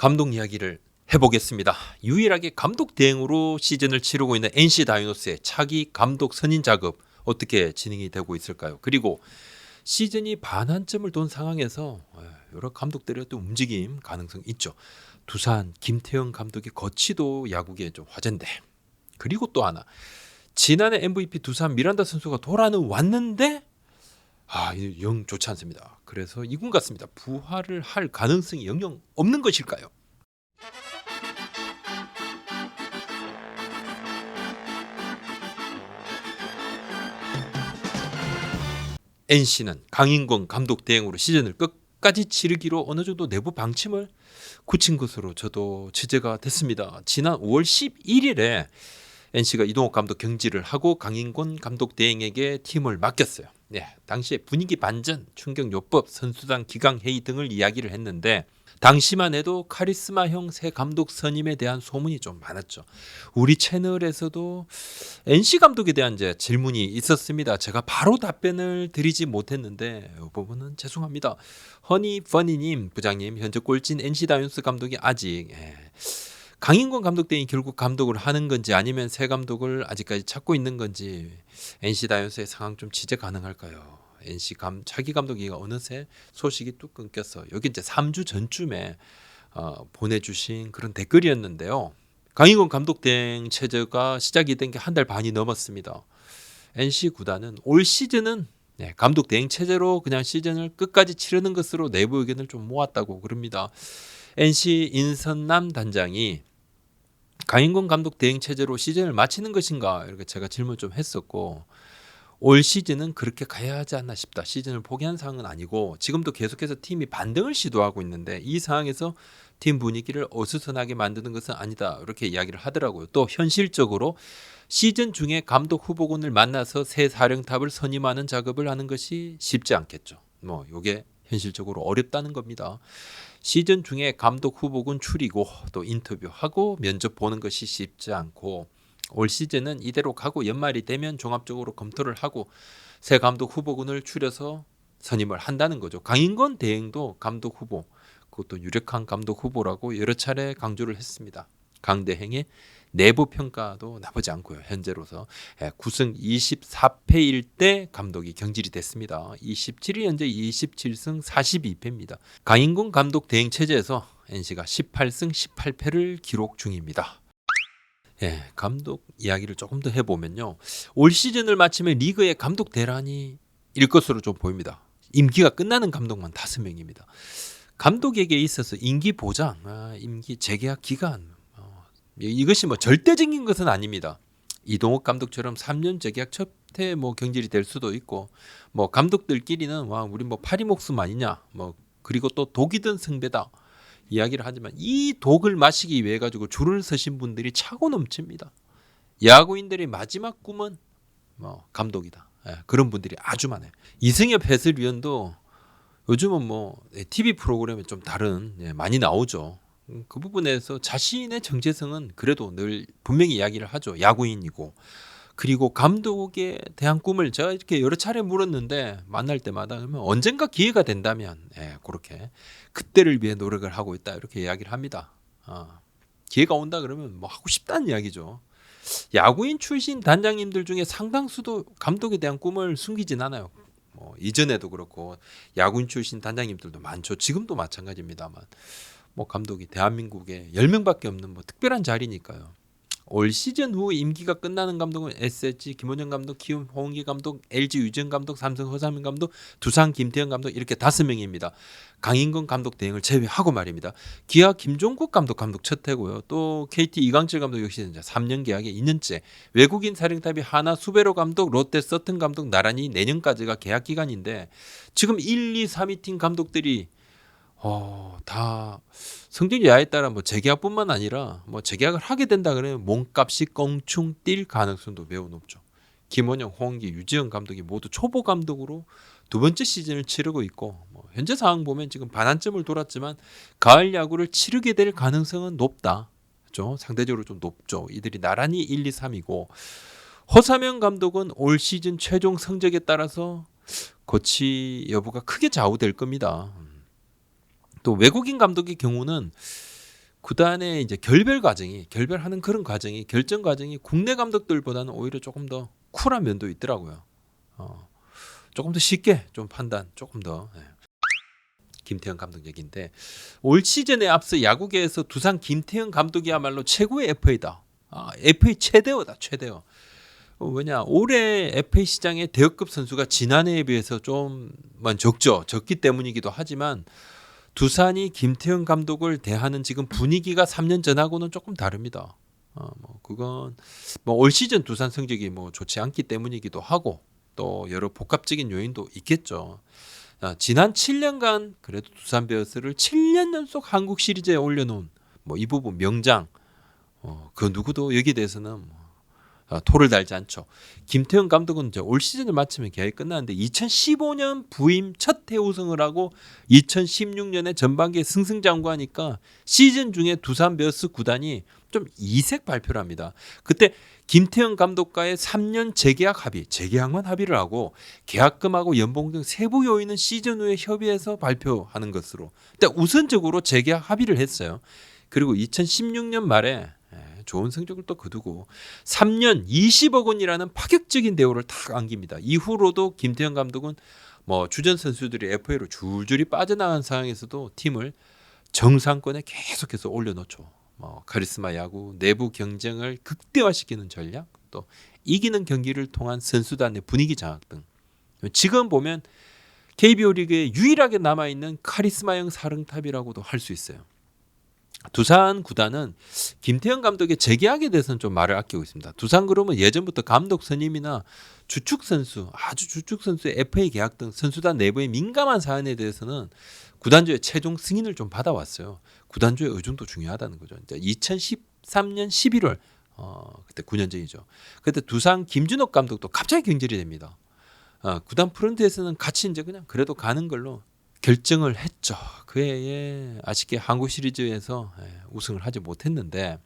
감독 이야기를 해보겠습니다. 유일하게 감독 대행으로 시즌을 치르고 있는 NC 다이노스의 차기 감독 선임 작업 어떻게 진행이 되고 있을까요? 그리고 시즌이 반환점을 돈 상황에서 에, 여러 감독들의 또 움직임 가능성 있죠. 두산 김태형 감독의 거치도 야구계에 좀 화제인데 그리고 또 하나 지난해 MVP 두산 미란다 선수가 돌아는 왔는데 아, 이영 좋지 않습니다. 그래서 이군 같습니다. 부활을 할 가능성이 영영 없는 것일까요? NC는 강인권 감독 대행으로 시즌을 끝까지 치르기로 어느 정도 내부 방침을 굳힌 것으로 저도 취재가 됐습니다. 지난 5월 11일에 NC가 이동욱 감독 경질을 하고 강인권 감독 대행에게 팀을 맡겼어요. 네, 당시에 분위기 반전, 충격 요법, 선수단 기강 회의 등을 이야기를 했는데 당시만 해도 카리스마형 새 감독 선임에 대한 소문이 좀 많았죠. 우리 채널에서도 NC 감독에 대한 이제 질문이 있었습니다. 제가 바로 답변을 드리지 못했는데 이 부분은 죄송합니다. 허니 퍼니님 부장님 현재 꼴찌인 NC 다이온스 감독이 아직 예, 강인권 감독 대행이 결국 감독을 하는 건지 아니면 새 감독을 아직까지 찾고 있는 건지 NC 다이온스의 상황 좀 취재 가능할까요? NC 감 차기 감독이가 어느새 소식이 뚝 끊겼어. 여기 이제 3주 전쯤에 어, 보내주신 그런 댓글이었는데요. 강인권 감독 대행 체제가 시작이 된 게 한 달 반이 넘었습니다. NC 구단은 올 시즌은 네, 감독 대행 체제로 그냥 시즌을 끝까지 치르는 것으로 내부 의견을 좀 모았다고 그럽니다. NC 인선남 단장이 강인권 감독 대행 체제로 시즌을 마치는 것인가 이렇게 제가 질문 좀 했었고 올 시즌은 그렇게 가야 하지 않나 싶다. 시즌을 포기한 상황은 아니고 지금도 계속해서 팀이 반등을 시도하고 있는데 이 상황에서 팀 분위기를 어수선하게 만드는 것은 아니다. 이렇게 이야기를 하더라고요. 또 현실적으로 시즌 중에 감독 후보군을 만나서 새 사령탑을 선임하는 작업을 하는 것이 쉽지 않겠죠. 뭐 이게 현실적으로 어렵다는 겁니다. 시즌 중에 감독 후보군 추리고 또 인터뷰하고 면접 보는 것이 쉽지 않고 올 시즌은 이대로 가고 연말이 되면 종합적으로 검토를 하고 새 감독 후보군을 추려서 선임을 한다는 거죠. 강인권 대행도 감독 후보 그것도 유력한 감독 후보라고 여러 차례 강조를 했습니다. 강 대행의 내부 평가도 나쁘지 않고요. 현재로서 9승 24패일 때 감독이 경질이 됐습니다. 27일 현재 27승 42패입니다. 강인권 감독 대행 체제에서 NC가 18승 18패를 기록 중입니다. 예, 감독 이야기를 조금 더 해보면요. 올 시즌을 마치면 리그의 감독 대란이 일 것으로 좀 보입니다. 임기가 끝나는 감독만 다섯 명입니다. 감독에게 있어서 임기 보장, 아, 임기 재계약 기간 어, 이것이 뭐 절대적인 것은 아닙니다. 이동욱 감독처럼 3년 재계약 첫해 뭐 경질이 될 수도 있고 뭐 감독들끼리는 와 우리 뭐 파리 목숨 아니냐 뭐 그리고 또 독이 든 승배다 이야기를 하지만 이 독을 마시기 위해 가지고 줄을 서신 분들이 차고 넘칩니다. 야구인들의 마지막 꿈은 뭐 감독이다. 예, 그런 분들이 아주 많아요. 이승엽 해설위원도 요즘은 뭐 TV 프로그램에 좀 다른 예, 많이 나오죠. 음, 그 부분에서 자신의 정체성은 그래도 늘 분명히 이야기를 하죠. 야구인이고 그리고 감독에 대한 꿈을 제가 이렇게 여러 차례 물었는데 만날 때마다 그러면 언젠가 기회가 된다면 예, 그렇게 그때를 위해 노력을 하고 있다 이렇게 이야기를 합니다. 아, 기회가 온다 그러면 뭐 하고 싶다는 이야기죠. 야구인 출신 단장님들 중에 상당수도 감독에 대한 꿈을 숨기진 않아요. 뭐 이전에도 그렇고 야구인 출신 단장님들도 많죠. 지금도 마찬가지입니다만 뭐 감독이 대한민국에 10명밖에 없는 뭐 특별한 자리니까요. 올 시즌 후 임기가 끝나는 감독은 SSG 김원영 감독, 키움 홍기 감독, LG 유정 감독, 삼성 허삼인 감독, 두산 김태형 감독 이렇게 다섯 명입니다. 강인권 감독 대행을 제외하고 말입니다. 기아 김종국 감독 감독 첫 해고요. 또 KT 이강철 감독 역시 이제 3년 계약에 2년째. 외국인 사령탑이 하나 수베로 감독, 롯데 서튼 감독 나란히 내년까지가 계약 기간인데 지금 1, 2, 3위 팀 감독들이 어, 다 성적 야에 따라 뭐 재계약뿐만 아니라 뭐 재계약을 하게 된다 그러면 몸값이 껑충 뛸 가능성도 매우 높죠. 김원영, 홍기, 유지영 감독이 모두 초보 감독으로 두 번째 시즌을 치르고 있고 뭐 현재 상황 보면 지금 반환점을 돌았지만 가을 야구를 치르게 될 가능성은 높다. 그렇죠? 상대적으로 좀 높죠. 이들이 나란히 1, 2, 3이고 허사명 감독은 올 시즌 최종 성적에 따라서 거치 여부가 크게 좌우될 겁니다. 또 외국인 감독의 경우는 구단의 이제 결별 과정이 결별하는 그런 과정이 결정 과정이 국내 감독들보다는 오히려 조금 더 쿨한 면도 있더라고요. 어, 조금 더 쉽게 좀 판단, 조금 더. 예. 김태형 감독 얘기인데 올 시즌에 앞서 야구계에서 두산 김태형 감독이야말로 최고의 FA다. 아, FA 최대어다, 최대어. 어, 왜냐 올해 FA 시장의 대역급 선수가 지난해에 비해서 좀만 적죠. 적기 때문이기도 하지만 두산이 김태형 감독을 대하는 지금 분위기가 3년 전하고는 조금 다릅니다. 어, 뭐 그건 뭐 올 시즌 두산 성적이 뭐 좋지 않기 때문이기도 하고 또 여러 복합적인 요인도 있겠죠. 아, 지난 7년간 그래도 두산 베어스를 7년 연속 한국 시리즈에 올려놓은 뭐 이 부분 명장 어, 그 누구도 여기에 대해서는 뭐, 어, 토를 달지 않죠. 김태형 감독은 이제 올 시즌을 마치면 계약이 끝나는데 2015년 부임 첫 해우승을 하고 2016년에 전반기에 승승장구하니까 시즌 중에 두산 베어스 구단이 좀 이색 발표를 합니다. 그때 김태형 감독과의 3년 재계약 합의, 재계약만 합의를 하고 계약금하고 연봉 등 세부 요인은 시즌 후에 협의해서 발표하는 것으로. 근데 우선적으로 재계약 합의를 했어요. 그리고 2016년 말에 예, 좋은 성적을 또 거두고 3년 20억 원이라는 파격적인 대우를 탁 안깁니다. 이후로도 김태형 감독은 뭐 주전 선수들이 FA로 줄줄이 빠져나간 상황에서도 팀을 정상권에 계속해서 올려놓죠. 뭐 카리스마 야구, 내부 경쟁을 극대화시키는 전략, 또 이기는 경기를 통한 선수단의 분위기 장악 등 지금 보면 KBO 리그에 유일하게 남아 있는 카리스마형 사령탑이라고도 할 수 있어요. 두산 구단은 김태형 감독의 재계약에 대해서는 좀 말을 아끼고 있습니다. 두산 그룹은 예전부터 감독 선임이나 주축 선수, 아주 주축 선수의 FA 계약 등 선수단 내부의 민감한 사안에 대해서는 구단주의 최종 승인을 좀 받아왔어요. 구단주의 의중도 중요하다는 거죠. 이제 2013년 11월 어, 그때 9년 전이죠. 그때 두산 김준호 감독도 갑자기 경질이 됩니다. 어, 구단 프런트에서는 같이 이제 그냥 그래도 가는 걸로 결정을 했죠. 그 해에 아쉽게 한국 시리즈에서 예, 우승을 하지 못했는데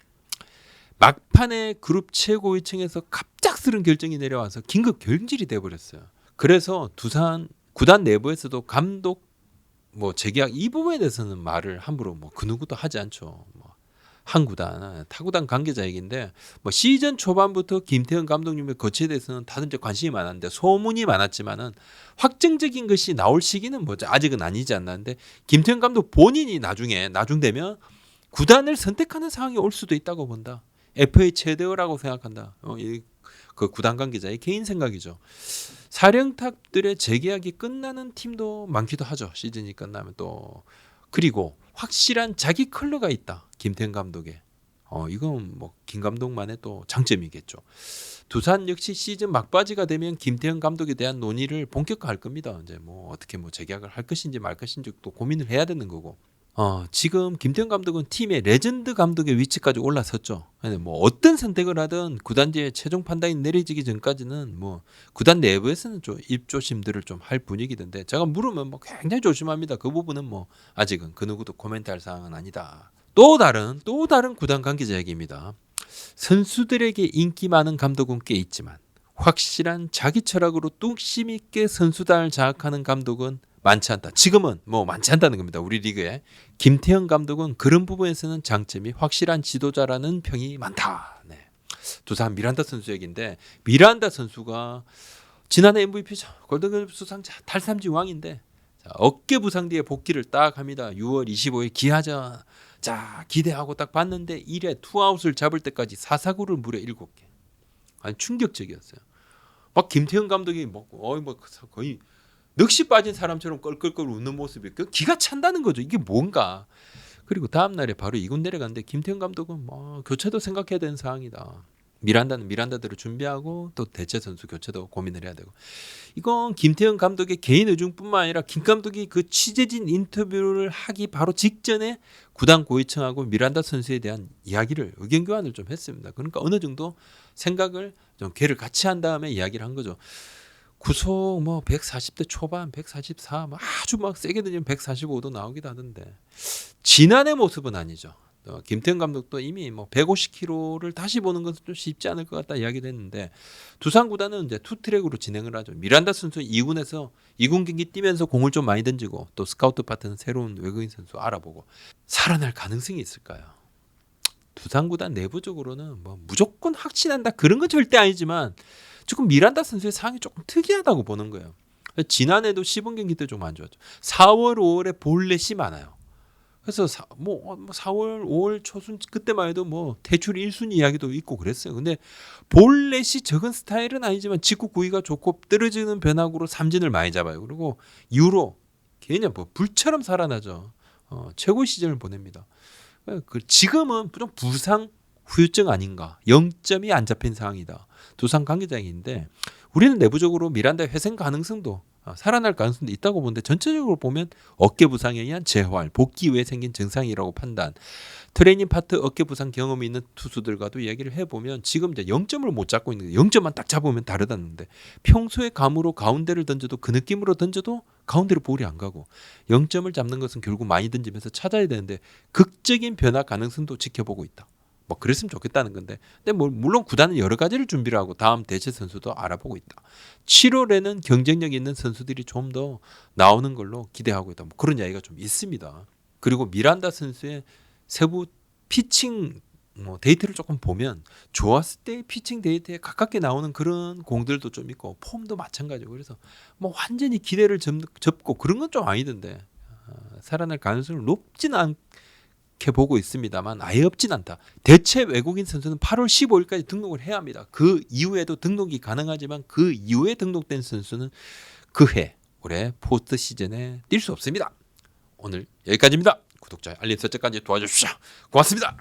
막판에 그룹 최고위층에서 갑작스런 결정이 내려와서 긴급 경질이 돼 버렸어요. 그래서 두산 구단 내부에서도 감독 뭐 재계약 이 부분에 대해서는 말을 함부로 뭐 그 누구도 하지 않죠. 뭐한 구단, 타구단 관계자 얘기인데 뭐 시즌 초반부터 김태형 감독님의 거치에 대해서는 다들 이제 관심이 많았는데 소문이 많았지만은 확정적인 것이 나올 시기는 뭐 아직은 아니지 않나는데 김태형 감독 본인이 나중에 나중 되면 구단을 선택하는 상황이 올 수도 있다고 본다. FA 최대어라고 생각한다. 어, 이, 그 구단 관계자의 개인 생각이죠. 사령탑들의 재계약이 끝나는 팀도 많기도 하죠. 시즌이 끝나면 또 그리고 확실한 자기 컬러가 있다. 김태형 감독의. 어, 이건 뭐 김 감독만의 또 장점이겠죠. 두산 역시 시즌 막바지가 되면 김태형 감독에 대한 논의를 본격화할 겁니다. 이제 뭐 어떻게 뭐 재계약을 할 것인지 말 것인지 또 고민을 해야 되는 거고. 어, 지금 김태형 감독은 팀의 레전드 감독의 위치까지 올라섰죠. 뭐 어떤 선택을 하든 구단주의 최종 판단이 내려지기 전까지는 뭐 구단 내부에서는 좀 입조심들을 좀 할 분위기던데 제가 물으면 뭐 굉장히 조심합니다. 그 부분은 뭐 아직은 그 누구도 코멘트할 사항은 아니다. 또 다른 또 다른 구단 관계자 얘기입니다. 선수들에게 인기 많은 감독은 꽤 있지만 확실한 자기 철학으로 뚝심 있게 선수단을 장악하는 감독은 많지 않다. 지금은 뭐 많지 않다는 겁니다. 우리 리그에 김태형 감독은 그런 부분에서는 장점이 확실한 지도자라는 평이 많다. 네. 두산 미란다 선수 얘기인데 미란다 선수가 지난해 MVP죠. 골든글러브 수상자 탈삼진 왕인데 자, 어깨 부상 뒤에 복귀를 딱 합니다. 6월 25일 기아전 자 기대하고 딱 봤는데 1회 투아웃을 잡을 때까지 사사구를 무려 7개. 아니 충격적이었어요. 막 김태형 감독이 뭐 어이 뭐 거의 넋이 빠진 사람처럼 껄껄껄 웃는 모습이 그 기가 찬다는 거죠. 이게 뭔가. 그리고 다음 날에 바로 이군 내려갔는데 김태형 감독은 뭐 교체도 생각해야 되는 상황이다. 미란다는 미란다대로 준비하고 또 대체 선수 교체도 고민을 해야 되고 이건 김태형 감독의 개인 의중뿐만 아니라 김 감독이 그 취재진 인터뷰를 하기 바로 직전에 구단 고위층하고 미란다 선수에 대한 이야기를 의견 교환을 좀 했습니다. 그러니까 어느 정도 생각을 좀 개를 같이 한 다음에 이야기를 한 거죠. 구속 뭐 140대 초반, 144, 뭐 아주 막 세게 들리면 145도 나오기도 하던데 지난해 모습은 아니죠. 어, 김태형 감독도 이미 뭐 150km를 다시 보는 것은 좀 쉽지 않을 것 같다 이야기를 했는데 두산 구단은 이제 투 트랙으로 진행을 하죠. 미란다 선수 2군에서 2군 경기 뛰면서 공을 좀 많이 던지고 또 스카우트 파트는 새로운 외국인 선수 알아보고 살아날 가능성이 있을까요? 두산 구단 내부적으로는 뭐 무조건 확신한다 그런 건 절대 아니지만 조금 미란다 선수의 상황이 조금 특이하다고 보는 거예요. 지난해도 시범 경기 때 좀 안 좋았죠. 4월, 5월에 볼넷이 많아요. 그래서 사, 뭐, 어, 뭐 4월, 5월 초순 그때만 해도 뭐 대출 1순위 이야기도 있고 그랬어요. 근데 볼넷이 적은 스타일은 아니지만 직구 구위가 좋고 떨어지는 변화구로 삼진을 많이 잡아요. 그리고 유로 개념 뭐 불처럼 살아나죠. 어, 최고 시즌을 보냅니다. 그 지금은 좀 부상 후유증 아닌가? 0점이 안 잡힌 상황이다. 두산 관계자인데 우리는 내부적으로 미란다의 회생 가능성도 어, 살아날 가능성도 있다고 보는데 전체적으로 보면 어깨 부상에 의한 재활, 복귀 후에 생긴 증상이라고 판단. 트레이닝 파트 어깨 부상 경험이 있는 투수들과도 이야기를 해보면 지금 이제 0점을 못 잡고 있는 데 0점만 딱 잡으면 다르다는데 평소에 감으로 가운데를 던져도 그 느낌으로 던져도 가운데로 볼이 안 가고 0점을 잡는 것은 결국 많이 던지면서 찾아야 되는데 극적인 변화 가능성도 지켜보고 있다. 뭐 그랬으면 좋겠다는 건데 근데 뭐 물론 구단은 여러 가지를 준비를 하고 다음 대체 선수도 알아보고 있다. 7월에는 경쟁력 있는 선수들이 좀 더 나오는 걸로 기대하고 있다. 뭐 그런 이야기가 좀 있습니다. 그리고 미란다 선수의 세부 피칭 뭐 데이터를 조금 보면 좋았을 때 피칭 데이터에 가깝게 나오는 그런 공들도 좀 있고 폼도 마찬가지고 그래서 뭐 완전히 기대를 접, 접고 그런 건 좀 아니던데 어, 살아날 가능성이 높진 않 게 보고 있습니다만 아예 없진 않다. 대체 외국인 선수는 8월 15일까지 등록을 해야 합니다. 그 이후에도 등록이 가능하지만 그 이후에 등록된 선수는 그해 올해 포스트 시즌에 뛸 수 없습니다. 오늘 여기까지입니다. 구독자 알림 설정까지 도와주십시오. 고맙습니다.